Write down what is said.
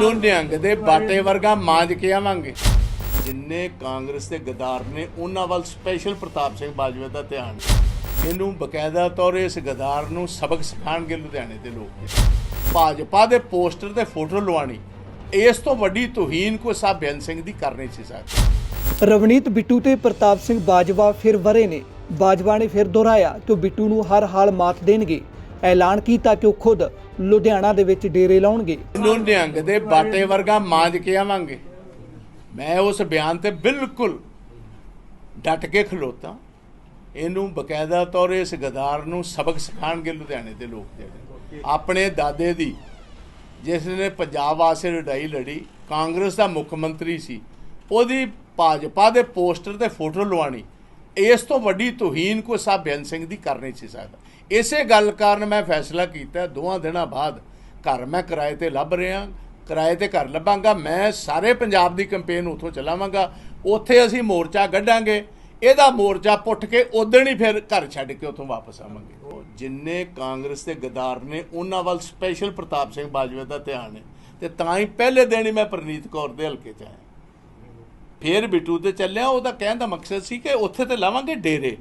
ਇਹਨੂੰ ਨਿਹੰਗ ਦੇ ਬਾਟੇ ਵਰਗਾ ਮਾਂਜ ਕੇ ਆਵਾਂਗੇ। ਜਿੰਨੇ ਕਾਂਗਰਸ ਦੇ ਗਦਾਰ ਨੇ, ਉਹਨਾਂ ਵੱਲ ਸਪੈਸ਼ਲ ਪ੍ਰਤਾਪ ਸਿੰਘ ਬਾਜਵਾ ਦਾ ਧਿਆਨ। ਇਹਨੂੰ ਬਕਾਇਦਾ ਤੌਰ ਇਸ ਗਦਾਰ ਨੂੰ ਸਬਕ ਸਿਖਾਣਗੇ ਲੁਧਿਆਣੇ ਦੇ ਲੋਕ। ਭਾਜਪਾ ਦੇ ਪੋਸਟਰ ਤੇ ਫੋਟੋ ਲਵਾਣੀ ਇਸ ਤੋਂ ਵੱਡੀ ਤੋਹੀਨ ਕੋਈ ਸਾਹਿਬ ਸਿੰਘ ਦੀ ਕਰ ਸੀ ਸਕਦੀ ਰਵਨੀਤ ਬਿੱਟੂ ਤੇ ਪ੍ਰਤਾਪ ਸਿੰਘ ਬਾਜਵਾ ਫਿਰ ਵਰੇ ਨੇ। ਬਾਜਵਾ ਨੇ ਫਿਰ ਦੁਹਰਾਇਆ ਕਿ ਬਿੱਟੂ ਨੂੰ ਹਰ ਹਾਲ ਮਾਤ ਦੇਣਗੇ। ਐਲਾਨ ਕੀਤਾ ਕਿ ਉਹ ਖੁਦ ਲੁਧਿਆਣਾ ਦੇ ਵਿੱਚ ਡੇਰੇ ਲਾਉਣਗੇ। ਇਹਨੂੰ ਨਿਹੰਗ ਦੇ ਬਾਟੇ ਵਰਗਾ ਮਾਂਜ ਕੇ ਆਵਾਂਗੇ। ਮੈਂ ਉਸ ਬਿਆਨ ਤੇ ਬਿਲਕੁਲ ਡਟ ਕੇ ਖਲੋਤਾ। ਇਹਨੂੰ ਬਕਾਇਦਾ ਤੌਰ ਇਸ ਗਦਾਰ ਨੂੰ ਸਬਕ ਸਿਖਾਣਗੇ ਲੁਧਿਆਣੇ ਦੇ ਲੋਕ ਜਿਹੜੇ। ਆਪਣੇ ਦਾਦੇ ਦੀ, ਜਿਸ ਨੇ ਪੰਜਾਬ ਵਾਸਤੇ ਲੜਾਈ ਲੜੀ, ਕਾਂਗਰਸ ਦਾ ਮੁੱਖ ਮੰਤਰੀ ਸੀ, ਉਹਦੀ ਭਾਜਪਾ ਦੇ ਪੋਸਟਰ ਤੇ ਫੋਟੋ ਲਵਾਣੀ ਇਸ ਤੋਂ ਵੱਡੀ ਤੋਹੀਨ ਕੋਈ ਸਾਹਿਬ ਬੇਅੰਤ ਸਿੰਘ ਦੀ ਕਰ ਨਹੀਂ ਸੀ ਸਕਦਾ। ਇਸੇ ਗੱਲ ਕਾਰਨ ਮੈਂ ਫੈਸਲਾ ਕੀਤਾ, ਦੋਹਾਂ ਦਿਨਾਂ ਬਾਅਦ ਘਰ ਮੈਂ ਕਿਰਾਏ ਤੇ ਲੱਭ ਰਿਹਾ, ਕਿਰਾਏ ਤੇ ਘਰ ਲੱਭਾਂਗਾ, ਮੈਂ ਸਾਰੇ ਪੰਜਾਬ ਦੀ ਕੈਂਪੇਨ ਉਥੋਂ ਚਲਾਵਾਂਗਾ, ਉੱਥੇ ਅਸੀਂ ਮੋਰਚਾ ਕੱਢਾਂਗੇ, ਇਹਦਾ ਮੋਰਚਾ ਪੁੱਟ ਕੇ ਉਦਣ ਹੀ ਫਿਰ ਘਰ ਛੱਡ ਕੇ ਉਥੋਂ ਵਾਪਸ ਆਵਾਂਗੇ। ਉਹ ਜਿੰਨੇ ਕਾਂਗਰਸ ਦੇ ਗਦਾਰ ਨੇ, ਉਹਨਾਂ ਵੱਲ ਸਪੈਸ਼ਲ ਪ੍ਰਤਾਪ ਸਿੰਘ ਬਾਜਵਾ ਦਾ ਧਿਆਨ ਹੈ ਤੇ ਤਾਂ ਹੀ ਪਹਿਲੇ ਦਿਨ ਹੀ ਮੈਂ ਪ੍ਰਨੀਤ ਕੌਰ ਦੇ ਹਲਕੇ 'ਚ ਆਇਆ। ਫਿਰ ਬਿਟੂ ਤੇ ਚੱਲਿਆ ਉਹਦਾ ਕਹਿਣ ਦਾ ਮਕਸਦ ਸੀ ਕਿ ਉੱਥੇ ਤੇ ਲਾਵਾਂਗੇ ਡੇਰੇ।